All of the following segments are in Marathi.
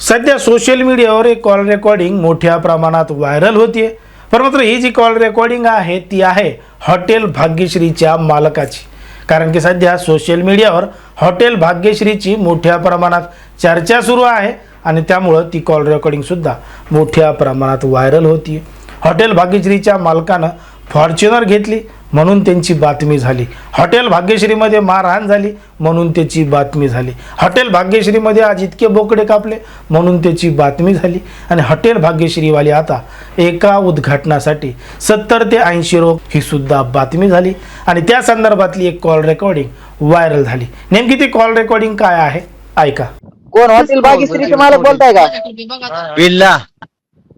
सध्या सोशल मीडियावर एक कॉल रेकॉर्डिंग मोठ्या प्रमाणात व्हायरल होतीये. पण मात्र ही जी कॉल रेकॉर्डिंग आहे ती आहे हॉटेल भाग्यश्रीच्या मालकाची. कारण की सध्या सोशल मीडियावर हॉटेल भाग्यश्रीची मोठ्या प्रमाणात चर्चा सुरू आहे आणि त्यामुळं ती कॉल रेकॉर्डिंगसुद्धा मोठ्या प्रमाणात व्हायरल होती हॉटेल भाग्यश्रीच्या मालकानं फॉर्च्युनर घेतली म्हणून त्यांची बातमी झाली. हॉटेल भाग्यश्रीमध्ये मारहाण झाली म्हणून त्याची बातमी झाली. हॉटेल भाग्यश्रीमध्ये आज इतके बोकडे कापले म्हणून त्याची बातमी झाली. आणि हॉटेल भाग्यश्रीवाली आता एका उद्घाटनासाठी सत्तर ते ऐंशी रोग ही सुद्धा बातमी झाली. आणि त्या संदर्भातली एक कॉल रेकॉर्डिंग व्हायरल झाली. नेमकी ती कॉल रेकॉर्डिंग काय आहे? ऐका. कोण? हॉटेल भाग्यश्रीचे मालक बोलताय का?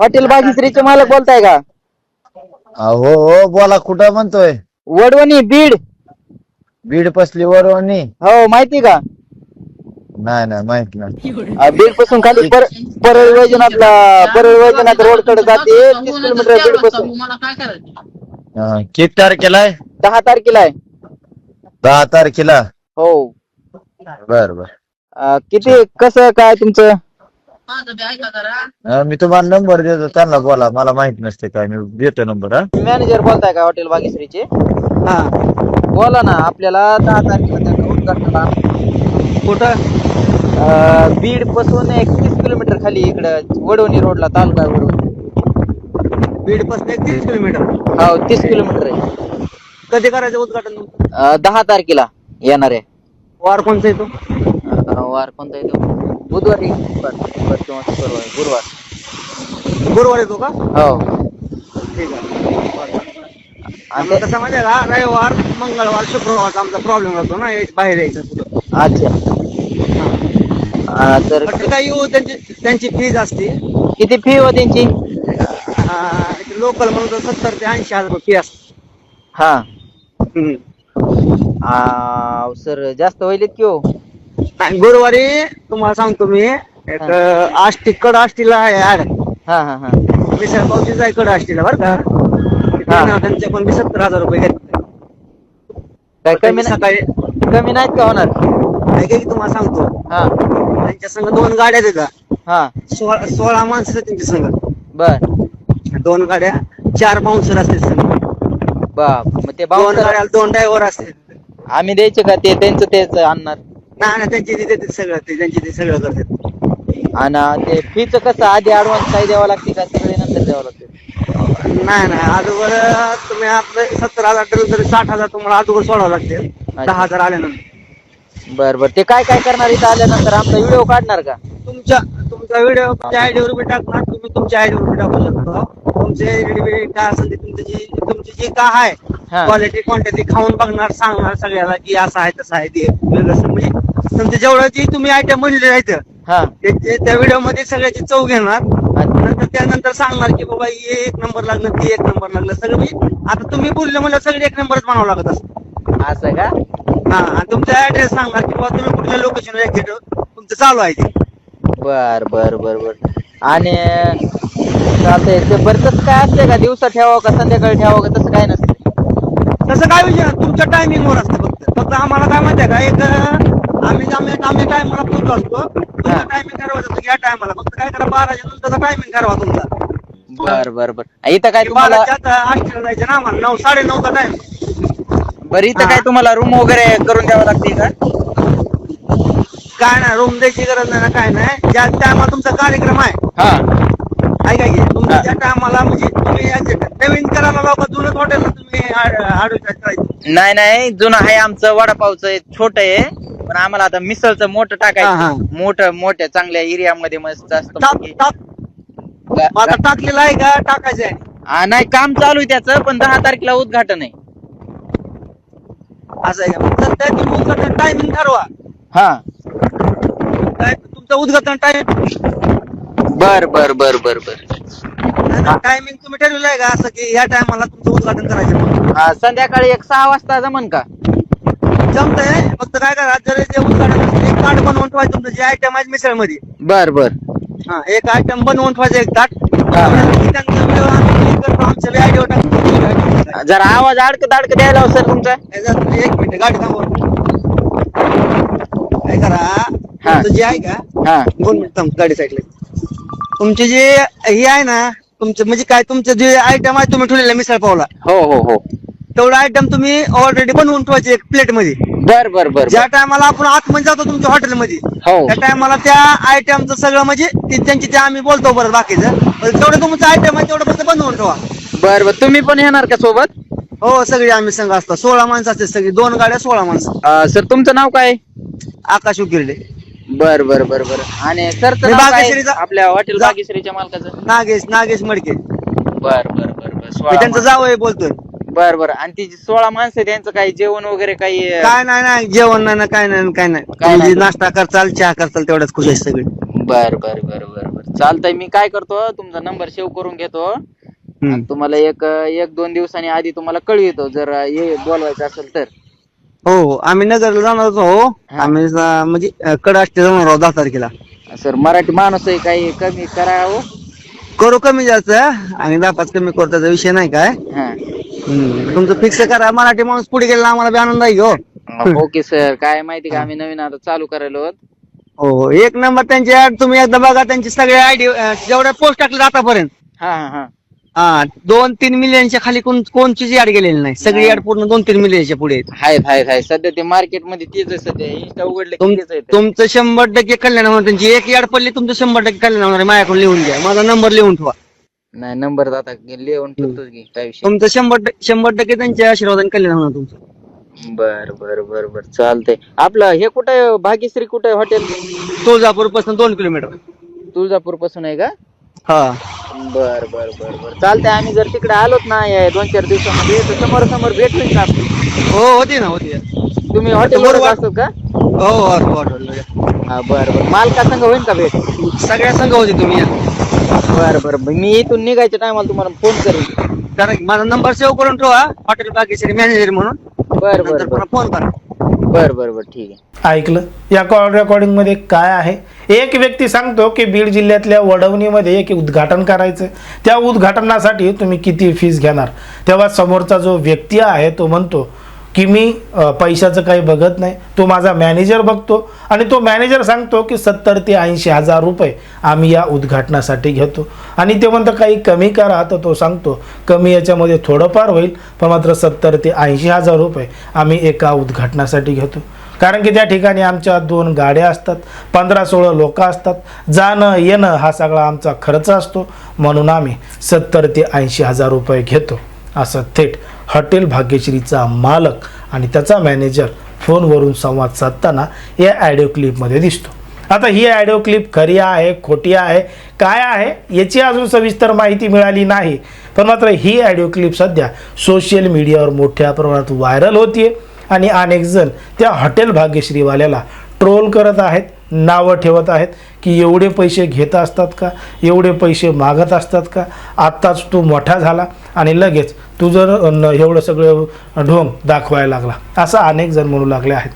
हॉटेल भाग्यश्रीचे मालक बोलताय का? हो हो बोला कुठं म्हणतोय? वडवणी बीड. बीड पसली वरवणी हो माहिती का? नाही नाही माहीत नाही. अ, बीडपासून खाली पर परळ वैजनाथला परळ वैजनाथ रोडकडे जाते. तीस किलोमीटर बीडपासून. हा, किती तारखेला आहे? दहा तारखेला आहे. दहा तारखेला? हो. बर बर. अ, किती कसं काय तुमचं? मी तुम्हाला नंबर देतो त्यांना बोला मला माहीत नसते काय मी देतो नंबर हा. मॅनेजर बोलताय का हॉटेल भाग्यश्रीचे हा. बोला ना आपल्याला दहा तारखेला त्यांना उद्घाटनाला. कुठं? बीडपासून एक तीस किलोमीटर खाली इकडं वडवणी रोडला तालुका आहे वडवणी. बीडपासून एक तीस किलोमीटर? हो तीस किलोमीटर आहे. कधी करायचं उद्घाटन? अ, दहा तारखेला येणार. आहे वार कोणचा येतो? अ, वार कोणता येतो? बुधवारी. बुधवार किंवा शुक्रवार गुरुवार. गुरुवार येतो का? हो. ठीक आहे. आणि आम्हाला कसं माहिती आहे का रविवार मंगळवार शुक्रवारचा आमचा प्रॉब्लेम होतो ना यायचं- बाहेर यायचं कुठं? अच्छा. अ, तर पण काही येऊ त्यांची त्यांची फीज असते. किती फी हो त्यांची लोकल म्हणून तर सत्तर ते ऐंशी हजार फी असते. हा. सर जास्त होईल की हो? गुरुवारी तुम्हाला सांगतो मी. एक आष्टी कड आष्टीला आहे ऍड हा हा हा. मिसळ पावतीच आहे कड आष्टीला बरं का. त्यांचे पण मी सत्तर हजार रुपये घेतले. काय कमी नाही सकाळी कमी नाहीत का होणार? ऐका की तुम्हाला सांगतो. हा. त्यांच्या संग दोन गाड्या देतात हा. सोळा सोळा माणसं आहेत त्यांच्या संग. बर. दोन गाड्या चार बाउन्सर असते संग. बाप मग ते दोन बाउन्सर गाड्या दोन ड्रायव्हर असते आम्ही द्यायचे का? ते त्यांचं तेच आणणार. नाही नाही त्यांची ते देतात सगळं ते त्यांची ते सगळं करतात. आणि ते फीच कसं आधी ऍडव्हान्स काही द्यावं लागते का? सगळे नंतर द्यावं लागते? नाही नाही अगोदर तुम्ही आपलं सत्तर हजार दिलं तरी साठ हजार तुम्हाला अगोदर सोडावं लागते. दहा हजार आल्यानंतर. बर बर ते काय काय करणार इथं आल्यानंतर? आमचा व्हिडिओ काढणार का? तुमच्या तुमचा व्हिडिओ तुमच्या आयडीवर बी टाकणार तुम्ही तुमच्या आयडीवर बी टाकू शकता. तुमचे व्हिडिओ काय असेल ते तुमची जी तुमची जी काय हा. आहे क्वालिटी क्वांटिटी खाऊन बघणार सांगणार सगळ्याला की असं आहे तसं आहे ते म्हणजे जेवढं जी तुम्ही आयटम म्हणले हा. ते- त्या व्हिडिओमध्ये सगळ्याची चव घेणार. नंतर त्यानंतर सांगणार की बाबा हे एक नंबर लागलं ते एक नंबर लागलं. सगळं म्हणजे आता तुम्ही बोलले म्हणजे सगळे एक नंबरच म्हणावं लागत असं असं का? हा आणि तुमचा ऍड्रेस सांगणार की बाबा तुम्ही कुठल्या एक्झॅक्ट तुमचं चालू आहे ते. बर बर बर बर. आणि चालतंय ते बरं तसं काय असतंय का? दिवसा ठेवावं का संध्याकाळी ठेवावं का? तसं काय नसतं तसं काय विषय तुमच्या टायमिंग वर असतं फक्त. फक्त आम्हाला काय माहितीये का? एक आम्ही आम्ही आम्ही टायमाला पोहोचलो असतो. तुमचा टायमिंग ठरवायचं होतं की या टायमाला फक्त काय करा बाराच्या नंतरचा टायमिंग ठरवा तुमचा. बर बर बर. इथं काय तुम्हाला बाराच्या आता आष्टीला जायचं ना आम्हाला. नऊ साडे नऊचा टाइम बरं इथं काय तुम्हाला रूम वगैरे करून द्यावं लागते का? काय नाही रूम द्यायची गरज नाही ना काय नाही. ज्या टायमाला तुमचा कार्यक्रम आहे. हा. ऐका की? म्हणजे तुम्ही याचे- नवीन करायला लावा का जुनं हॉटेल तुम्ही करायची नाही नाही जुनं आहे आमचं वडापावचं छोट आहे. पण आम्हाला आता मिसळचं मोठं हा, हा. टाकायचं मोठं मोठ्या चांगल्या एरियामध्ये मस्त असतं टाक टाक. गा- मग आता टाकलेलं आहे का? टाकायचं आहे. हा, नाही काम चालू आहे त्याचं पण दहा तारखेला उद्घाटन आहे. असं आहे का? तर उद्घाटन टायमिंग ठरवा. हा. काय तुमचं उद्घाटन टाइम बर बर बर बर बर. टायमिंग तुम्ही ठरवलं आहे का असं की ह्या टायमाला तुमचं उद्घाटन करायचं म्हणून? हा संध्याकाळी एक सहा वाजता जमन का? जमतंय? फक्त काय करा जर जे उद्घाटन असेल, एक ताट बनवून ठेवायचं तुमचं जे आयटम आहे मिसळमध्ये बर बर. हा एक आयटम बनवून ठेवायचं एक ताट. हा. त्यांचा व्हिडिओ आम्ही click करतो आमच्या व्हिडिओ टाकतो जरा आवाज अडकत अडकत द्यायला हो सर तुमचा याच्यात एक मिनिट गाडी थांबव. काय करा. तुमचं जे आहे का हा. दोन मिनिट थांब गाडी साईडला तुमचे जे हे आहे ना तुमचं म्हणजे काय तुमचं जे आयटम आहे तुम्ही ठेवलेला मिसळ पावला. हो हो हो. तेवढं आयटम तुम्ही ऑलरेडी बनवून ठेवायचे एक प्लेटमध्ये. बर बर बर ज्या टायमाला आपण आतमध्ये जातो तुमच्या हॉटेलमध्ये हो. त्या टायमाला त्या आयटमचं सगळं म्हणजे ते त्यांची ते आम्ही बोलतो बरं बाकीचं. पण तेवढं तुमचं आयटम आहे तेवढं फक्त बनवून ठेवा. बर बर. तुम्ही पण येणार का सोबत? हो सगळी आम्ही संघ असतो. सोळा माणसं असते सगळी. दोन गाड्या सोळा माणसं. अं, सर तुमचं नाव काय? आकाश उकिरडे. बर बर बर बर. आणि सर मी बागेश्वरीचा- आपल्या हॉटेल जा- बागेश्वरीच्या मालकाचं? नागेश नागेश मडके. मी बर बर बर बर. सोळा त्यांचं. जावं बोलतोय. बर बर. आणि ती जी सोळा माणसं आहेत, त्यांचं काही जेवण वगैरे काही अं, काय नाही नाही. जेवण नाही ना काय नाही काय नाही. काय तुम्ही नाही. जे नाश्ता करचाल चहा करचाल तेवढ्याच खुश आहे सगळी. बर बर बर बर बर. चालतंय मी काय करतो तुमचा नंबर सेव्ह करून घेतो. आणि तुम्हाला एक एक दोन दिवसांनी आधी तुम्हाला कळवितो जर हे बोलवायचं असेल तर. हो हो. आम्ही नगरला जाणार होतो हो. हा. आम्ही अं, म्हणजे कडाष्टे जाणार आहोत दहा तारखेला. सर मराठी माणूस आहे काही कमी करा हो. करू कमी जास्त आणि दहा पाच कमी करू त्याचा विषय नाही काय. हा. हम्म. तुमचं फिक्स करा मराठी माणूस पुढे गेला आम्हाला बी आनंद आहे हो. Okay sir. काय माहिती का आम्ही नवीन आता चालू करायला आहोत. हो हो. एक नंबर त्यांची तुम्ही एकदा बघा त्यांची सगळे आयडी जेवढ्या पोस्ट टाकले आतापर्यंत. हा हा हा. हा दोन तीन मिलियनच्या खाली कोण कोणचीच ऍड गेलेली नाही. सगळी ऍड पूर्ण दोन तीन मिलियनच्या पुढे आहेत. आहेत आहेत आहेत सध्या ते मार्केटमध्ये तेच आहे सध्या. इन्स्टा उघडले की तुम- तेच आहे ते. तुमचं शंभर टक्के कल्याण होणार. त्यांची एक ऍड पडली तुमचं शंभर टक्के कल्याण होणार आहे. माझ्याकडून लिहून घ्या. माझा नंबर लिहून ठेवा. नाही नंबर आता लिहून ठेवतोच की काय विषय. तुमचं शंभर टक्के शंभर टक्के त्यांच्या आशीर्वादाने कल्याण होणार तुमचं. बर बर बर बर. चालतंय. आपलं हे कुठं आहे? भाग्यश्री कुठं आहे हॉटेल तुळजापूरपासून दोन किलोमीटर. तुळजापूरपासून आहे का? हा. बर बर बर बर. चालतंय आम्ही जर तिकडे आलोत ना या दोन चार दिवसामध्ये तर समोर समोर भेट होईल ना आपली. हो होती ना होती. तुम्ही हॉटेलवर बरोबर. असतात का? हो हो असं वाटलं. हा बर बर. मालका संघ होईल का भेट? सगळ्या संघ होते तुम्ही या. बर बर मी इथून निघायच्या टायमाला तुम्हाला फोन करेन. कारण माझा नंबर सेव्ह करून ठेवा हॉटेल बागेश्वरी मॅनेजर म्हणून. बर बर नंतर बर. पुन्हा फोन करा. बर बर बर ठीक आहे. ऐकलं? या कॉल रेकॉर्डिंगमध्ये काय आहे? एक व्यक्ती सांगतो की बीड जिल्ह्यातल्या वडवणीमध्ये एक उद्घाटन करायचं त्या उद्घाटनासाठी तुम्ही किती फीस घेणार? तेव्हा समोरचा जो व्यक्ती आहे तो म्हणतो की मी पैशाचं काही बघत नाही. तो माझा मॅनेजर बघतो आणि तो मॅनेजर सांगतो की सत्तर ते ऐंशी हजार रुपये आम्ही या उद्घाटनासाठी घेतो. आणि ते म्हणतं काही कमी करा. तर तो सांगतो कमी याच्यामध्ये थोडंफार होईल पण मात्र सत्तर ते ऐंशी हजार रुपये आम्ही एका उद्घाटनासाठी घेतो. कारण की त्या ठिकाणी आमच्या दोन गाड्या असतात पंधरा सोळा लोक असतात. जाणं येणं हा सगळा आमचा खर्च असतो. म्हणून आम्ही सत्तर ते ऐंशी हजार रुपये घेतो. असं थेट हॉटेल भाग्यश्रीचा मालक आणि त्याचा मॅनेजर फोनवरून संवाद साधताना या ॲडिओ क्लिपमध्ये दिसतो. आता ही ॲडिओ क्लिप खरी आहे खोटी आहे काय आहे याची अजून सविस्तर माहिती मिळाली नाही. पण मात्र ही ॲडिओ क्लिप सध्या सोशल मीडियावर मोठ्या प्रमाणात व्हायरल होतीये. आणि अनेकजण त्या हॉटेल भाग्यश्रीवाल्याला ट्रोल करत आहेत. नावं ठेवत आहेत की एवढे पैसे घेत असतात का? एवढे पैसे मागत असतात का? आत्ताच तू मोठा झाला आणि लगेच तू जर न- एवढं सगळं ढोंग दाखवायला लागला. असं अनेक जण म्हणू लागले आहेत.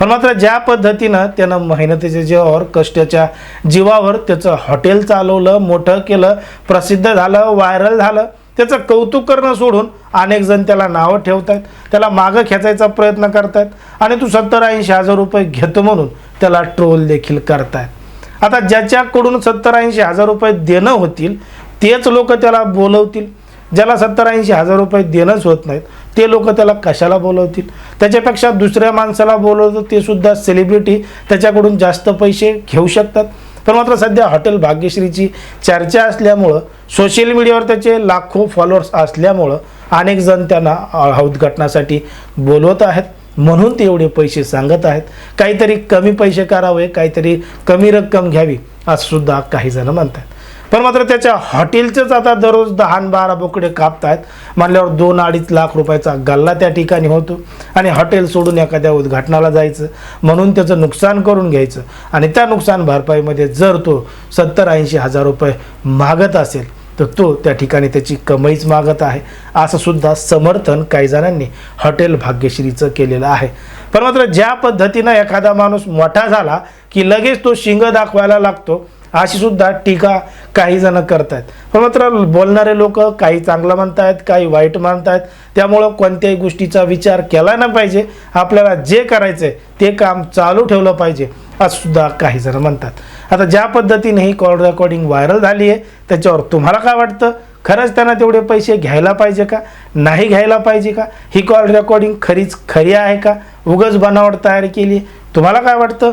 पण मात्र ज्या पद्धतीनं त्यानं मेहनतीच्या जीवावर कष्टाच्या जीवावर त्याचं हॉटेल चालवलं मोठं केलं प्रसिद्ध झालं व्हायरल झालं त्याचं कौतुक करणं सोडून अनेक जण त्याला नावं ठेवत आहेत त्याला मागं खेचायचा प्रयत्न करतायत आणि तू सत्तर ऐंशी हजार रुपये घेतो म्हणून त्याला ट्रोल देखील करतायत. आता ज्याच्याकडून सत्तर ऐंशी हजार रुपये देणं होतील तेच लोक त्याला बोलवतील. ज्याला सत्तर ऐंशी हजार रुपये देणंच होत नाहीत ते लोक त्याला कशाला बोलवतील? त्याच्यापेक्षा दुसऱ्या माणसाला बोलवतं ते सुद्धा सेलिब्रिटी त्याच्याकडून जास्त पैसे घेऊ शकतात. पण मात्र सध्या हॉटेल भाग्यश्रीची चर्चा असल्यामुळं सोशल मीडियावर त्याचे लाखो फॉलोअर्स असल्यामुळं अनेक जण त्यांना हौदघटनासाठी उद्घाटनासाठी बोलवत आहेत. म्हणून ते एवढे पैसे सांगत आहेत. काहीतरी कमी पैसे करावे काहीतरी कमी रक्कम घ्यावी असं सुद्धा काही जण म्हणतात. पण मात्र त्याच्या हॉटेलचेच आता दररोज दहा बारा बोकडे कापतायत. म्हणल्यावर दोन अडीच लाख रुपयाचा गल्ला त्या ठिकाणी होतो आणि हॉटेल सोडून एखाद्या उद्घाटनाला जायचं. म्हणून त्याचं नुकसान करून घ्यायचं. आणि त्या नुकसान भरपाईमध्ये जर तो सत्तर ऐंशी हजार रुपये मागत असेल तर तो त्या ठिकाणी त्याची कमाईच मागत आहे. असं सुद्धा समर्थन काही जणांनी हॉटेल भाग्यश्रीचं केलेलं आहे. पण मात्र ज्या पद्धतीनं एखादा माणूस मोठा झाला की लगेच तो शिंग दाखवायला लागतो अशी सुद्धा टीका काही जण करतायत. पण मात्र बोलणारे लोक काही चांगलं म्हणतायत काही वाईट म्हणतायत. त्यामुळं कोणत्याही गोष्टीचा विचार केला नाही पाहिजे. आपल्याला जे करायचं आहे ते काम चालू ठेवलं पाहिजे असं सुद्धा काही जण म्हणतात. आता ज्या पद्धतीने ही कॉल रेकॉर्डिंग व्हायरल झाली आहे त्याच्यावर तुम्हाला काय वाटतं? खरंच त्यांना तेवढे पैसे घ्यायला पाहिजे का? नाही घ्यायला पाहिजे का? ही कॉल रेकॉर्डिंग खरीच खरी आहे का? उगच बनावट तयार केली तुम्हाला काय वाटतं?